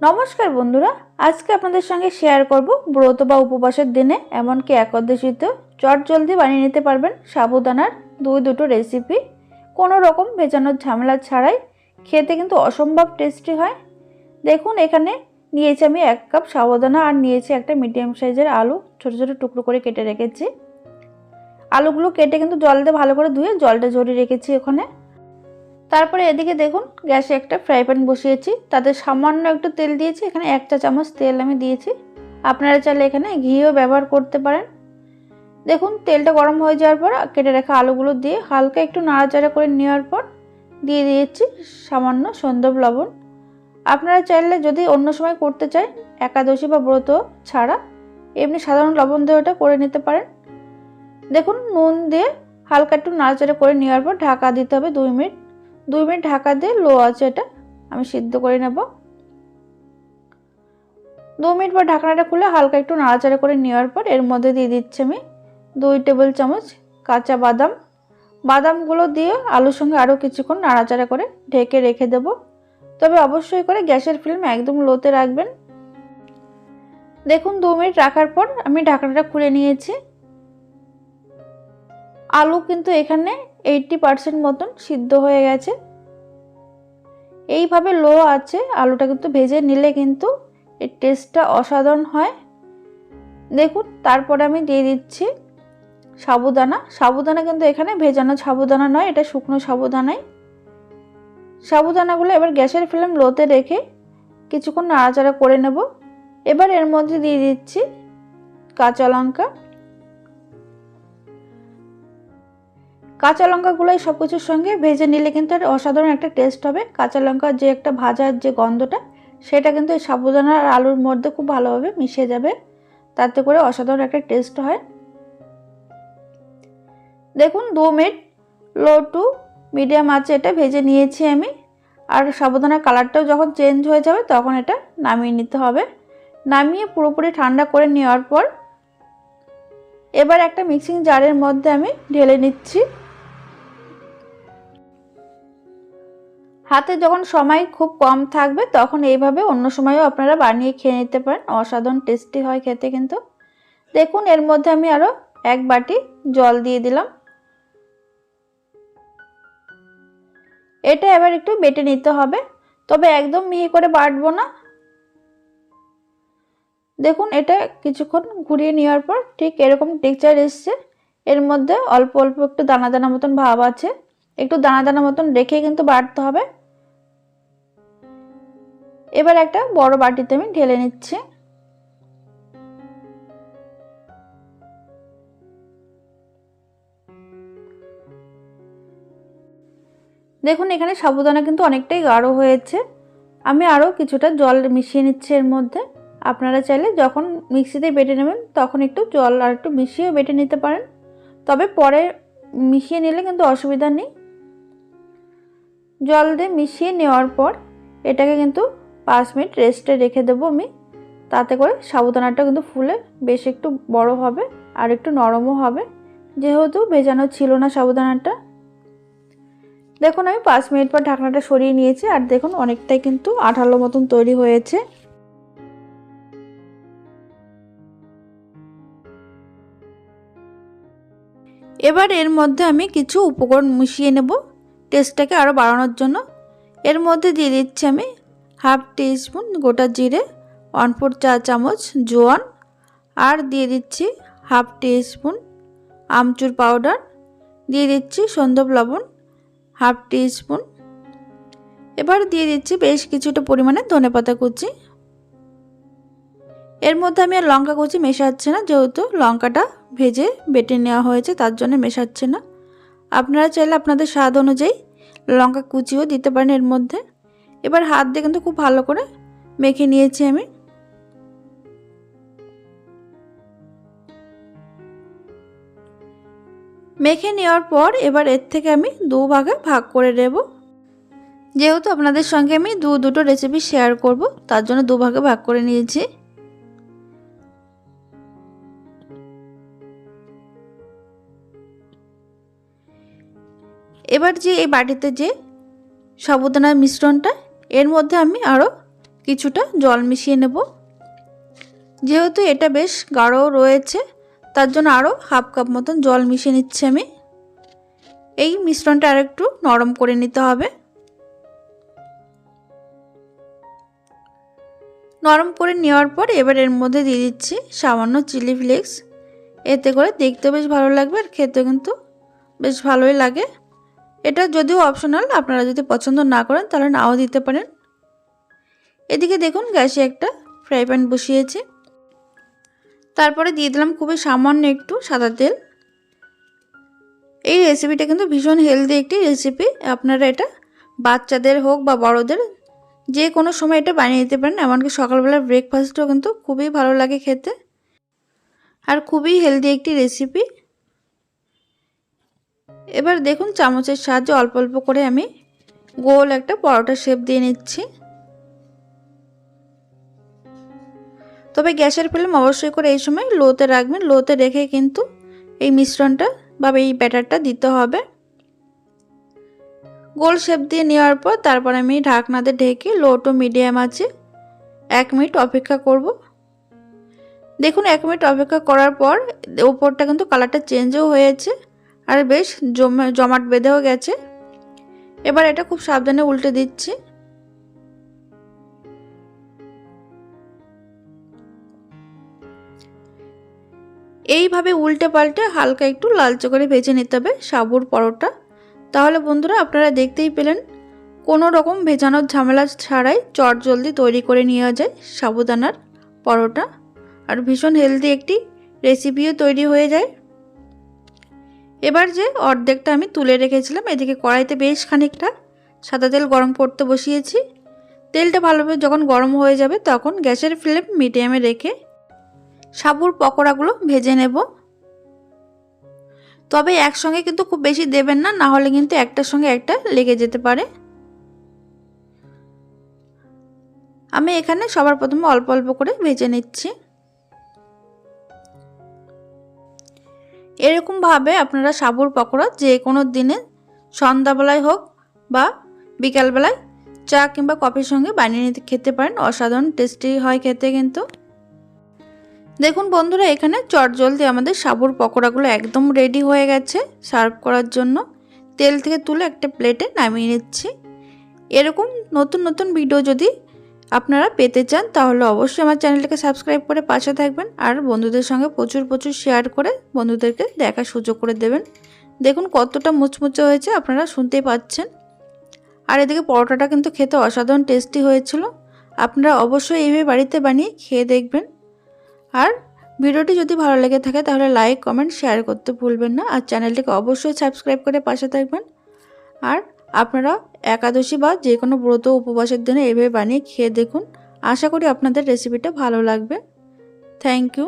নমস্কার বন্ধুরা, আজকে আপনাদের সঙ্গে শেয়ার করব ব্রত বা উপবাসের দিনে এমনকি একাদশীতে চট জলদি বানিয়ে নিতে পারবেন সাবুদানার দুই দুটো রেসিপি কোনো রকম ভেজানোর ঝামেলা ছাড়াই খেতে কিন্তু অসম্ভব টেস্টি হয়। দেখুন, এখানে নিয়েছি আমি এক কাপ সাবুদানা আর নিয়েছি একটা মিডিয়াম সাইজের আলু, ছোটো ছোটো টুকরো করে কেটে রেখেছি। আলুগুলো কেটে কিন্তু জল দিয়ে ভালো করে ধুয়ে জলটা ঝরিয়ে রেখেছি ওখানে। তারপরে এদিকে দেখুন, গ্যাসে একটা ফ্রাই প্যান বসিয়েছি। তাতে সামান্য একটু তেল দিয়েছি, এখানে এক চা চামচ তেল আমি দিয়েছি। আপনারা চাইলে এখানে ঘিও ব্যবহার করতে পারেন। দেখুন, তেলটা গরম হয়ে যাওয়ার পর কেটে রাখা আলুগুলো দিয়ে হালকা একটু নাড়াচাড়া করে নেওয়ার পর দিয়ে দিয়েছি সামান্য সন্দব লবণ। আপনারা চাইলে যদি অন্য সময় করতে চান একাদশী বা ব্রত ছাড়া, এমনি সাধারণ লবণ দেওয়াটা করে নিতে পারেন। দেখুন, নুন দিয়ে হালকা একটু নাড়াচাড়া করে নেওয়ার পর ঢাকা দিতে হবে দুই মিনিট। দুই মিনিট ঢাকা দিয়ে লো আছে এটা, আমি সিদ্ধ করে নেব। দু মিনিট পর ঢাকনাটা খুলে হালকা একটু নাড়াচাড়া করে নেওয়ার পর এর মধ্যে দিয়ে দিচ্ছি আমি দুই টেবিল চামচ কাঁচা বাদাম। বাদামগুলো দিয়ে আলুর সঙ্গে আরও কিছুক্ষণ নাড়াচাড়া করে ঢেকে রেখে দেব। তবে অবশ্যই করে গ্যাসের ফ্লেম একদম লোতে রাখবেন। দেখুন, দু মিনিট রাখার পর আমি ঢাকনাটা খুলে নিয়েছি। আলু কিন্তু এখানে এইটটি পারসেন্ট মতন সিদ্ধ হয়ে গেছে। এইভাবে লো আছে, আলুটা কিন্তু ভেজে নিলে কিন্তু এর টেস্টটা অসাধারণ হয়। দেখুন, তারপরে আমি দিয়ে দিচ্ছি সাবুদানা। সাবুদানা কিন্তু এখানে ভেজানো সাবুদানা নয়, এটা শুকনো সাবুদানাই। সাবুদানাগুলো এবার গ্যাসের ফ্লেম লোতে রেখে কিছুক্ষণ নাড়াচাড়া করে নেব। এবার এর মধ্যে দিয়ে দিচ্ছি কাঁচা লঙ্কা। কাঁচা লঙ্কাগুলো সব কিছুর সঙ্গে ভেজে নিলে কিন্তু অসাধারণ একটা টেস্ট হবে। কাঁচা লঙ্কার যে একটা ভাজার যে গন্ধটা, সেটা কিন্তু এই সাবুদানা আর আলুর মধ্যে খুব ভালোভাবে মিশে যাবে। তাতে করে অসাধারণ একটা টেস্ট হয়। দেখুন, দু মিনিট লো টু মিডিয়াম আছে এটা ভেজে নিয়েছি আমি। আর সাবুদানার কালারটাও যখন চেঞ্জ হয়ে যাবে, তখন এটা নামিয়ে নিতে হবে। নামিয়ে পুরোপুরি ঠান্ডা করে নেওয়ার পর, এবার একটা মিক্সিং জারের মধ্যে আমি ঢেলে নিচ্ছি। হাতে যখন সময় খুব কম থাকবে, তখন এইভাবে অন্য সময়ও আপনারা বানিয়ে খেয়ে নিতে পারেন। অসাধারণ টেস্টি হয় খেতে কিন্তু। দেখুন, এর মধ্যে আমি আরও এক বাটি জল দিয়ে দিলাম। এটা এবার একটু বেটে নিতে হবে, তবে একদম মিহি করে বাটবো না। দেখুন, এটা কিছুক্ষণ ঘুরিয়ে নেওয়ার পর ঠিক এরকম টেক্সচার এসছে। এর মধ্যে অল্প অল্প একটু দানা দানা মতন ভাব আছে। একটু দানা দানা মতন রেখে কিন্তু বাটতে হবে। এবার একটা বড় বাটিতে আমি ঢেলে নিচ্ছি। দেখুন, এখানে সাবুদানা কিন্তু অনেকটাই গাঢ় হয়েছে। আমি আরও কিছুটা জল মিশিয়ে নিচ্ছি এর মধ্যে। আপনারা চাইলে যখন মিক্সিতে বেটে নেবেন, তখন একটু জল আর একটু মিশিয়ে বেটে নিতে পারেন। তবে পরে মিশিয়ে নিলে কিন্তু অসুবিধা নেই। জল দিয়ে মিশিয়ে নেওয়ার পর, এটাকে কিন্তু পাঁচ মিনিট রেস্টে রেখে দেবো আমি। তাতে করে সাবুদানাটা কিন্তু ফুলে বেশ একটু বড় হবে আর একটু নরমও হবে। যেহেতু ভেজানো ছিল না সাবুদানাটা। দেখুন, আমি পাঁচ মিনিট পর ঢাকনাটা সরিয়ে নিয়েছি আর দেখুন, অনেকটাই কিন্তু আঠালো মতন তৈরি হয়েছে। এবার এর মধ্যে আমি কিছু উপকরণ মিশিয়ে নেব। টেস্টটাকে আরও বাড়ানোর জন্য। এর মধ্যে দিয়ে দিচ্ছি আমি হাফ টিস্পুন গোটা জিরে, ওয়ান ফোর চা চামচ জোয়ান, আর দিয়ে দিচ্ছি হাফ টিস্পুন আমচুর পাউডার। দিয়ে দিচ্ছি সন্দব লবণ, হাফ টিস্পুন। এবার দিয়ে দিচ্ছি বেশ কিছুটা পরিমাণে ধনেপাতা কুচি। এর মধ্যে আমি আর লঙ্কা কুচি মেশাচ্ছি না, যেহেতু লঙ্কাটা ভেজে বেটে নেওয়া হয়েছে, তার জন্য মেশাচ্ছে না। আপনারা চাইলে আপনাদের স্বাদ অনুযায়ী লঙ্কা কুচিও দিতে পারেন এর মধ্যে। এবার হাত দিয়ে কিন্তু খুব ভালো করে মেখে নিয়েছি আমি। মেখে নেওয়ার পর এবার এর থেকে আমি দু ভাগে ভাগ করে নেব। যেহেতু আপনাদের সঙ্গে আমি দু দুটো রেসিপি শেয়ার করব, তার জন্য দু ভাগে ভাগ করে নিয়েছি। এবার যে এই বাটিতে যে সাবুদানার মিশ্রণটা এর মধ্যে আমি আরও কিছুটা জল মিশিয়ে নেব। যেহেতু এটা বেশ গাঢ় রয়েছে, তার জন্য আরও হাফ কাপ মতন জল মিশিয়ে নিচ্ছি আমি। এই মিশ্রণটা আর একটু নরম করে নিতে হবে। নরম করে নেওয়ার পর এবার এর মধ্যে দিয়ে দিচ্ছি সামান্য চিলি ফ্লেক্স। এতে করে দেখতে বেশ ভালো লাগবে আর খেতে কিন্তু বেশ ভালোই লাগে। এটা যদিও অপশনাল আপনারা যদি পছন্দ না করেন তাহলে নাও দিতে পারেন। এদিকে দেখুন, গ্যাসে একটা ফ্রাই প্যান বসিয়েছি। তারপরে দিয়ে দিলাম খুবই সামান্য একটু সাদা তেল। এই রেসিপিটা কিন্তু ভীষণ হেলদি একটি রেসিপি আপনারা এটা বাচ্চাদের হোক বা বড়দের, যে কোনো সময় এটা বানিয়ে দিতে পারেন। এমনকি সকালবেলা ব্রেকফাস্টও কিন্তু খুবই ভালো লাগে খেতে। আর খুবই হেলদি একটি রেসিপি এবার দেখুন চামচের সাহায্যে অল্প অল্প করে আমি গোল একটা পরোটা শেপ দিয়ে নিচ্ছি। তবে গ্যাসের ফ্লেম অবশ্যই করে এই সময় লোতে রাখবেন। লোতে রেখে কিন্তু এই মিশ্রণটা বা এই ব্যাটারটা দিতে হবে। গোল শেপ দিয়ে নেওয়ার পর তারপর আমি ঢাকনাতে ঢেকে লো টু মিডিয়াম আছে এক মিনিট অপেক্ষা করব। দেখুন এক মিনিট অপেক্ষা করার পর ওপরটা কিন্তু কালারটা চেঞ্জও হয়েছে। আর বেশ, জমে, জমাট বেঁধেও গেছে। এবার এটা খুব সাবধানে উল্টে দিচ্ছি। এইভাবে উল্টে পাল্টে হালকা একটু লালচে করে ভেজে নিতে হবে সাবুর পরোটা। তাহলে বন্ধুরা আপনারা দেখতেই পেলেন, কোনো রকম ভেজানোর ঝামেলা ছাড়াই চট জলদি তৈরি করে নেওয়া যায় সাবুদানার পরোটা। আর ভীষণ হেলদি একটি রেসিপিও তৈরি হয়ে যায়। এবার যে অর্ধেকটা আমি তুলে রেখেছিলাম, এদিকে কড়াইতে বেশ খানিকটা সাদা তেল গরম করতে বসিয়েছি। তেলটা ভালোভাবে যখন গরম হয়ে যাবে, তখন গ্যাসের ফ্লেম মিডিয়ামে রেখে সাবুর পকোড়াগুলো ভেজে নেব। তবে একসঙ্গে কিন্তু খুব বেশি দেবেন না না হলে কিন্তু একটার সঙ্গে একটা লেগে যেতে পারে। আমি এখানে সবার প্রথমে অল্প অল্প করে ভেজে নিচ্ছি। এরকমভাবে আপনারা সাবুর পকোড়া যে কোনো দিনে সন্ধ্যাবেলায় হোক বা বিকালবেলায় চা কিংবা কফির সঙ্গে বানিয়ে নিতে খেতে পারেন। অসাধারণ টেস্টি হয় খেতে কিন্তু। দেখুন বন্ধুরা, এখানে চট জলদি আমাদের সাবুর পকোড়াগুলো একদম রেডি হয়ে গেছে সার্ভ করার জন্য। তেল থেকে তুলে একটা প্লেটে নামিয়ে নিচ্ছি। এরকম নতুন নতুন ভিডিও যদি আপনারা পেতে চান, তাহলে অবশ্যই আমার চ্যানেলটাকে সাবস্ক্রাইব করে পাশে থাকবেন আর বন্ধুদের সঙ্গে প্রচুর প্রচুর শেয়ার করে বন্ধুদেরকে দেখার সুযোগ করে দেবেন। দেখুন কতটা মুচমুচে হয়েছে, আপনারা শুনতেই পাচ্ছেন। আর এদিকে পরোটাটা কিন্তু খেতে অসাধারণ টেস্টি হয়েছিল। আপনারা অবশ্যই এইভাবে বাড়িতে বানিয়ে খেয়ে দেখবেন। আর ভিডিওটি যদি ভালো লেগে থাকে, তাহলে লাইক, কমেন্ট, শেয়ার করতে ভুলবেন না। আর চ্যানেলটিকে অবশ্যই সাবস্ক্রাইব করে পাশে থাকবেন। আর আপনারা একাদশী বা যে কোনো ব্রত উপবাসের দিনে এভাবে বানিয়ে খেয়ে দেখুন। আশা করি আপনাদের রেসিপিটা ভালো লাগবে। Thank you